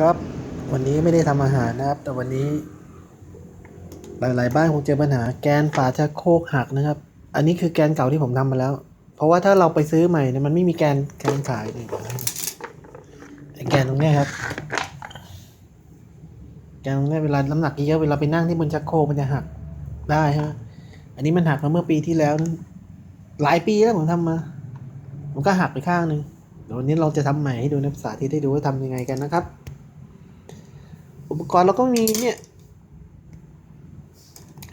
ครับ วันนี้ไม่ได้ทำอาหารนะครับ แต่วันนี้ หลาย ๆ บ้านคงเจอปัญหาแกนฝาชักโครกหักนะครับ อันนี้คือแกนเก่าที่ผมทำมาแล้ว เพราะว่าถ้าเราไปซื้อใหม่เนี่ยมันไม่มีแกนแกนขายเลยแกนตรงนี้ครับ แกนตรงนี้เวลาน้ำหนักเยอะเวลาไปนั่งที่บนชักโครกมันจะหักได้ใช่ไหมอันนี้มันหักมาเมื่อปีที่แล้ว หลายปีแล้วผมทำมา มันก็หักไปข้างหนึ่งเดี๋ยววันนี้เราจะทำใหม่ให้ดูนะสาธิตให้ดูว่าทำยังไงกันนะครับ อุปกรณ์เราก็มีเนี่ย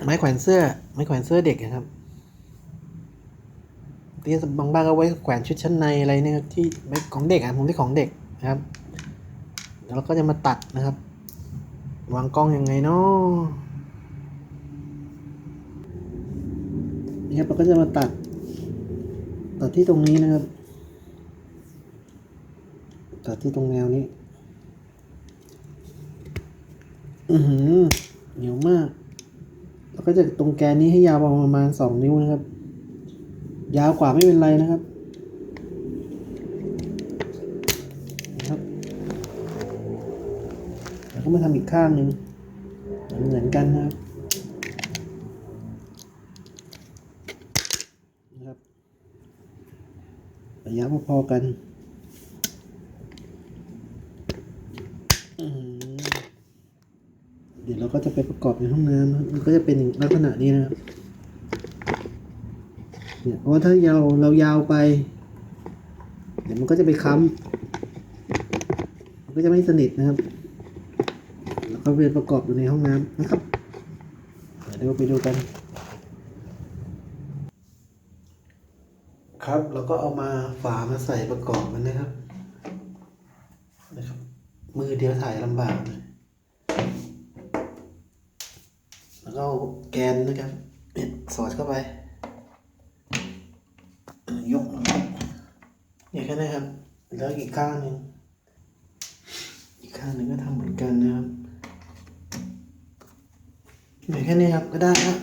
ไม้แขวนเสื้อ ไม้แขวนเสื้อเด็กนะครับที่บางบ้านก็ไว้แขวนชุดชั้นในอะไรเนี่ยครับที่ไม้ของเด็กอะผมที่ของเด็กนะครับแล้วเราก็จะมาตัดนะครับ วางกล้องยังไงเนาะนี่ครับเราก็จะมาตัด ตัดที่ตรงนี้นะครับ ตัดที่ตรงแนวนี้ อือหือเหนียวมากแล้วก็จะตรงแกนนี้ให้ยาวประมาณสองนิ้วนะครับ ยาวกว่าไม่เป็นไรนะครับนะครับแล้วก็มาทำอีกข้างหนึ่งเหมือนกันนะครับนะครับระยะพอๆกันอื้อหือ เดี๋ยวเราก็จะไปประกอบในห้องน้ำมันก็จะเป็นลักษณะนี้นะครับเนี่ยเพราะว่าถ้ายาวเรายาวไป เดี๋ยวมันก็จะไปค้ำมันก็จะไม่สนิทนะครับ แล้วก็ไปประกอบอยู่ในห้องน้ำนะครับเดี๋ยวไปดูกัน ครับเราก็เอามาฝามาใส่ประกอบมันนะครับนะครับ มือเดียวถ่ายลำบากเล แล้วก็เอาแกนนะครับเนี่ยสอดเข้าไป ยกนะครับเนี่ยแค่นี้ครับ แล้วอีกข้างหนึ่งอีกข้างหนึ่งก็ทำเหมือนกันนะครับเนี่ยแค่นี้ครับก็ได้แล้ว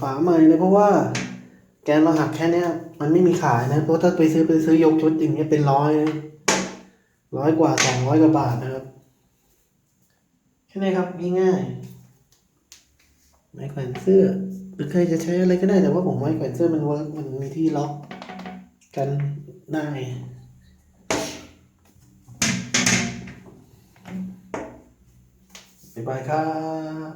ฝาใหม่เลยเพราะว่าแกนเราหักแค่เนี้ย มันไม่มีขายนะเพราะถ้าไปซื้อไปซื้อยกชุดอย่างเงี้ยเป็นร้อยร้อยกว่าสองร้อยกว่าบาทนะครับ แค่นี้ครับง่ายๆไม้แขวนเสื้อหรือใครจะใช้อะไรก็ได้แต่ว่าผมไม้แขวนเสื้อมันเวิร์กมันมีที่ล็อกกันได้บ๊ายบายครับ